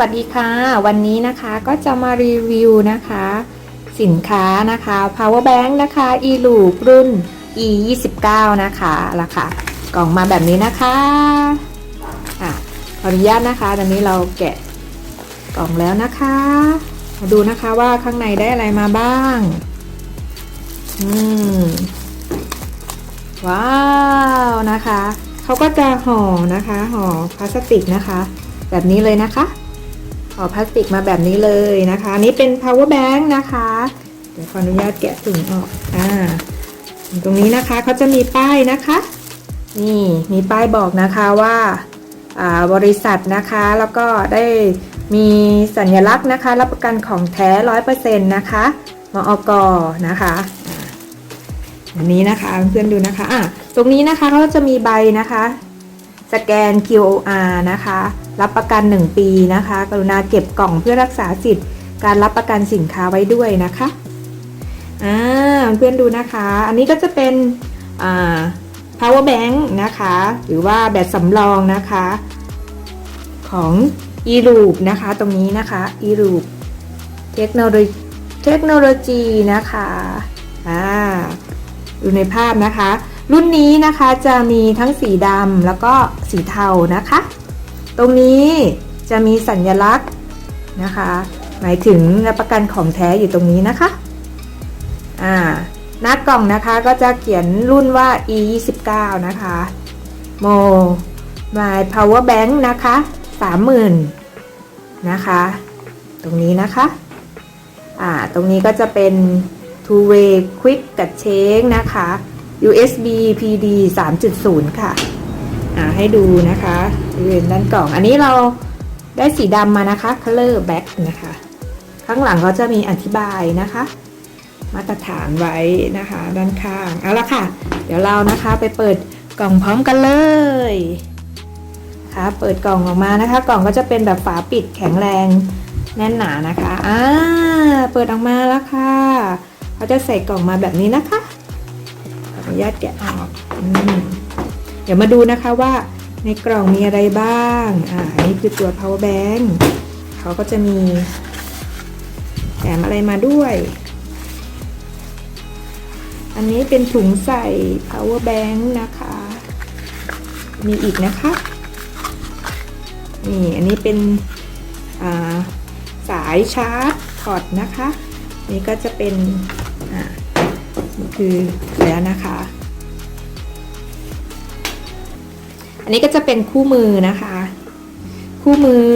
วัสดีค่ะ วันนี้นะคะก็จะมารีวิวนะคะ สินค้านะคะ power bank นะคะ e l o o p รุ่น e 2 9นะคะราคากล่องมาแบบนี้นะคะอะขออนุญาตนะคะ ตอนนี้เราแกะกล่องแล้วนะคะมาดูนะคะว่าข้างในได้อะไรมาบ้างอืมว้าวนะคะเขาก็จะห่อนะคะห่อพลาสติกนะคะ แบบนี้เลยนะคะ ห่อพลาสติกมาแบบนี้เลยนะคะนนี้เป็น power bank นะคะ เดี๋ยวขออนุญาตแกะถุงออกอ่าตรงนี้นะคะเขาจะมีป้ายนะคะ นี่มีป้ายบอกนะคะว่าบริษัทนะคะแล้วก็ได้มีสัญลักษณ์นะคะ รับประกันของแท้ร้อยเปอร์เซ็นต์นะคะมอกนะคะอันนี้นะคะเพื่อนๆดูนะคะอะตรงนี้นะคะเขาจะมีใบนะคะ สแกน QOR นะคะ รับประกัน 1 ปีนะคะ กรุณาเก็บกล่องเพื่อรักษาสิทธิ์ การรับประกันสินค้าไว้ด้วยนะคะอ่าเพื่อนดูนะคะ อันนี้ก็จะเป็นอ่า power bank นะคะ หรือว่าแบตสำรองนะคะ ของ e l o o p นะคะ ตรงนี้นะคะ e l o o p เทคโนโลยีเทคโนโลยีนะคะอ่าดูในภาพนะคะ รุ่นนี้นะคะจะมีทั้งสีดำแล้วก็สีเทานะคะ ตรงนี้จะมีสัญลักษณ์นะคะ หมายถึงรับประกันของแท้อยู่ตรงนี้นะคะอ่าหน้ากล่องนะคะก็จะเขียนรุ่นว่า e 2 9นะคะโม my power bank นะคะ30,000นะคะ ตรงนี้นะคะอ่าตรงนี้ก็จะเป็น two way quick กับ change นะคะ USB PD 3.0 ค่ะ อ่าให้ดูนะคะบริเวณด้านกล่อง อันนี้เราได้สีดำมานะคะ color black นะคะ ข้างหลังเขาจะมีอธิบายนะคะ มาตรฐานไว้นะคะ ด้านข้าง เอาละค่ะ เดี๋ยวเรานะคะไปเปิดกล่องพร้อมกันเลยค่ะเปิดกล่องออกมานะคะ กล่องก็จะเป็นแบบฝาปิดแข็งแรงแน่นหนานะคะอ่าเปิดออกมาแล้วค่ะเขาจะใส่กล่องมาแบบนี้นะคะ นุญาตแกะออกอเดี๋ยวมาดูนะคะว่าในกล่องมีอะไรบ้าง อ่า อันนี้คือตัว power bank เขาก็จะมีแถมอะไรมาด้วย อันนี้เป็นถุงใส่ power bank นะคะ มีอีกนะคะ นี่ อันนี้เป็นสายชาร์จพอร์ตนะคะ นี่ก็จะเป็น อ่า คือแล้วนะคะ อันนี้ก็จะเป็นคู่มือนะคะ คู่มือ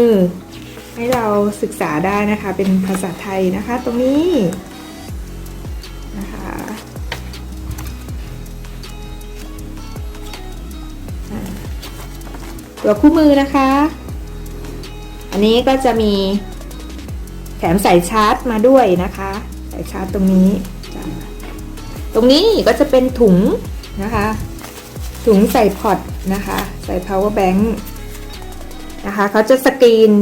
ให้เราศึกษาได้นะคะ เป็นภาษาไทยนะคะ ตรงนี้นะคะตัวคู่มือนะคะ อันนี้ก็จะมีแถมสายชาร์จมาด้วยนะคะ สายชาร์จตรงนี้ ตรงนี้ก็จะเป็นถุงนะคะ ถุงใส่พอตนะคะ ใส่ power bank นะคะเขาจะสกรีน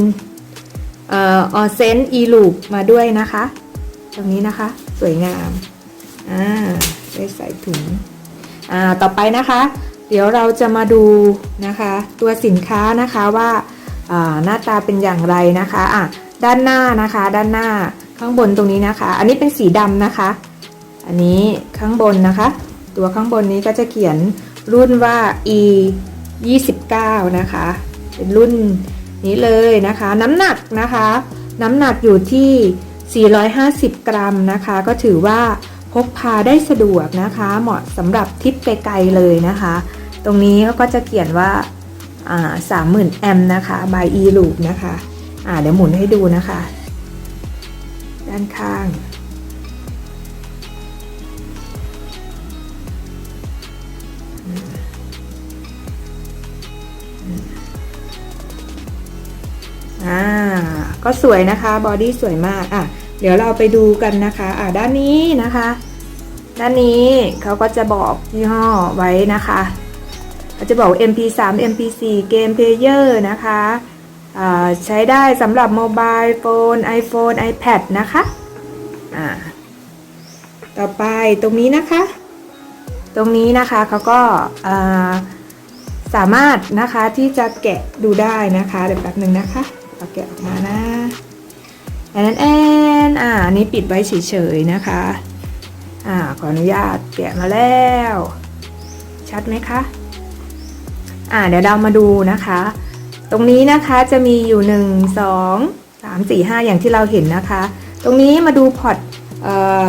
เอ่อออเซนอีลูปมาด้วยนะคะ ตรงนี้นะคะสวยงามอ่าได้ใส่ถุงอ่าต่อไปนะคะ เดี๋ยวเราจะมาดูนะคะ ตัวสินค้านะคะว่าหน้าตาเป็นอย่างไรนะคะอะด้านหน้านะคะ ด้านหน้าข้างบนตรงนี้นะคะ อันนี้เป็นสีดำนะคะ อันนี้ข้างบนนะคะ ตัวข้างบนนี้ก็จะเขียนรุ่นว่า e 29 นะคะ เป็นรุ่นนี้เลยนะคะ น้ำหนักนะคะ น้ำหนักอยู่ที่ 450 กรัมนะคะ ก็ถือว่าพกพาได้สะดวกนะคะ เหมาะสำหรับทริปไกลๆเลยนะคะ ตรงนี้เขาก็จะเขียนว่าสามหมื่นแอมนะคะ by e loop นะคะ เดี๋ยวหมุนให้ดูนะคะ ด้านข้าง ก็สวยนะคะบอดี้สวยมากอะเดี๋ยวเราไปดูกันนะคะอ่าด้านนี้นะคะ ด้านนี้เขาก็จะบอกยี่ห้อไว้นะคะเขาจะบอก MP3 MP4 เกมเพลเยอร์นะคะใช้ได้สำหรับโมบายโฟน iPhone iPad นะคะอ่าต่อไปตรงนี้นะคะ ตรงนี้นะคะเขาก็สามารถนะคะที่จะแกะดูได้นะคะเดี๋ยวแป๊บหนึ่งนะคะ เอาแกะออกมานะแอนแอนอ่าอันนี้ปิดไว้เฉยๆนะคะ อ่าขออนุญาตแกะมาแล้ว ชัดไหมคะ อ่าเดี๋ยวเรามาดูนะคะ ตรงนี้นะคะจะมีอยู่ 1 2 3 4 5 อย่างที่เราเห็นนะคะ ตรงนี้มาดูพอร์ตเอ่อ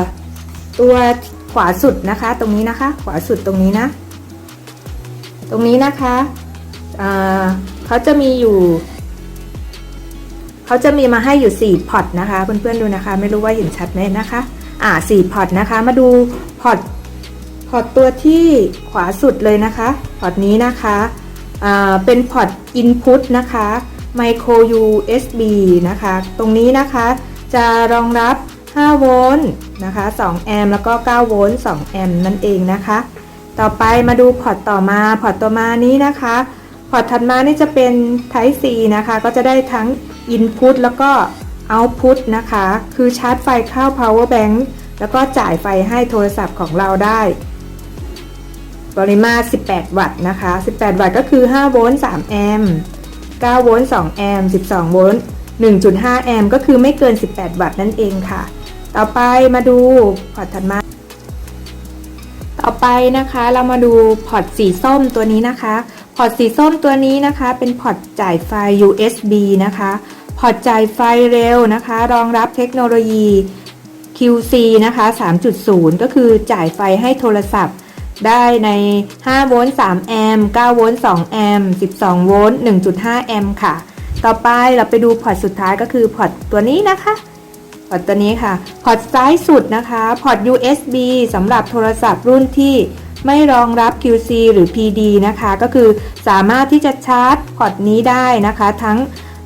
ตัวขวาสุดนะคะ ตรงนี้นะคะ ขวาสุดตรงนี้นะ ตรงนี้นะคะอ่าเขาจะมีอยู่ เขาจะมีมาให้อยู่ 4 พอร์ตนะคะเพื่อนๆดูนะคะ ไม่รู้ว่าเห็นชัดไหมนะคะ อ่า4พอร์ตนะคะ มาดูพอร์ตพอร์ตตัวที่ขวาสุดเลยนะคะ พอร์ตนี้นะคะอ่าเป็นพอร์ต Input นะคะ Micro USB นะคะ ตรงนี้นะคะจะรองรับ 5 โวลต์นะคะ 2 แอมป์แล้วก็ 9 โวลต์ 2 แอมป์นั่นเองนะคะ ต่อไปมาดูพอร์ตต่อมา พอร์ตต่อมานี้นะคะ พอร์ตถัดมานี่จะเป็น Type C นะคะ ก็จะได้ทั้ง Input แล้วก็ Output นะคะ คือชาร์จไฟเข้า Power Bank แล้วก็จ่ายไฟให้โทรศัพท์ของเราได้ ปริมาตร 18 วัตต์นะคะ 18 วัตต์ก็คือ 5 โวลต์ 3 แอมป์ 9 โวลต์ 2 แอมป์ 12 โวลต์ 1.5 แอมป์ก็คือไม่เกิน 18 วัตต์นั่นเองค่ะ ต่อไปมาดูพอร์ตถัดมา ต่อไปนะคะเรามาดูพอร์ตสีส้มตัวนี้นะคะ พอร์ตสีส้มตัวนี้นะคะ เป็นพอร์ตจ่ายไฟ USB นะคะ พอร์ตจ่ายไฟเร็วนะคะ รองรับเทคโนโลยี QC นะคะ 3.0 ก็คือจ่ายไฟให้โทรศัพท์ ได้ใน 5 โวลต์ 3 แอมป์ 9 โวลต์ 2 แอมป์ 12 โวลต์ 1.5 แอมป์ค่ะ ต่อไปเราไปดูพอร์ตสุดท้ายก็คือพอร์ตตัวนี้นะคะ พอร์ตตัวนี้ค่ะ พอร์ตซ้ายสุดนะคะ พอร์ต USB สำหรับโทรศัพท์รุ่นที่ไม่รองรับ QC หรือ PD นะคะ ก็คือสามารถที่จะชาร์จพอร์ตนี้ได้นะคะ ทั้ง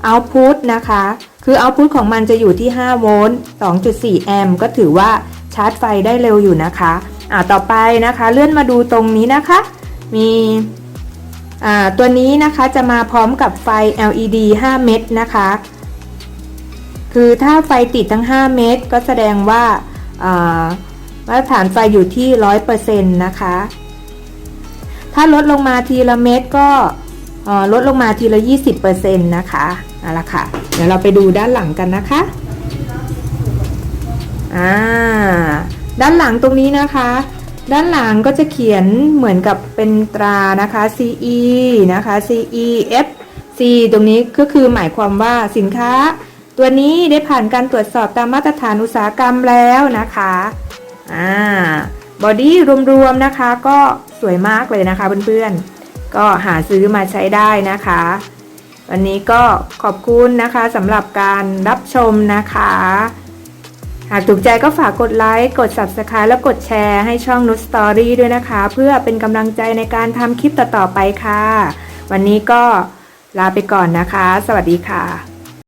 Output นะคะ คือ Output ของมันจะอยู่ที่ 5 โวลต์ 2.4 แอมป์ ก็ถือว่าชาร์จไฟได้เร็วอยู่นะคะ อ่า ต่อไปนะคะ เลื่อนมาดูตรงนี้นะคะ มีอ่าตัวนี้นะคะจะมาพร้อมกับไฟ LED 5 เม็ดนะคะ คือถ้าไฟติดทั้ง 5 เม็ดก็แสดงว่ามาตรฐานไฟอยู่ที่ 100%นะคะ ถ้าลดลงมาทีละเม็ดก็ลดลงมาทีละ 20%นะคะเอาละค่ะ เดี๋ยวเราไปดูด้านหลังกันนะคะอ่าด้านหลังตรงนี้นะคะ ด้านหลังก็จะเขียนเหมือนกับเป็นตรานะคะ CE นะคะ CE F C ตรงนี้ก็คือหมายความว่าสินค้า ตัวนี้ได้ผ่านการตรวจสอบตามมาตรฐานอุตสาหกรรมแล้วนะคะอ่าบอดี้รวมๆนะคะก็สวยมากเลยนะคะเพื่อนๆ ก็หาซื้อมาใช้ได้นะคะ วันนี้ก็ขอบคุณนะคะสำหรับการรับชมนะคะ หากถูกใจก็ฝากกดไลค์ กด Subscribe และกดแชร์ให้ช่องนุ s สตอรี่ด้วยนะคะ เพื่อเป็นกำลังใจในการทำคลิปต่อๆไปค่ะ วันนี้ก็ลาไปก่อนนะคะ สวัสดีค่ะ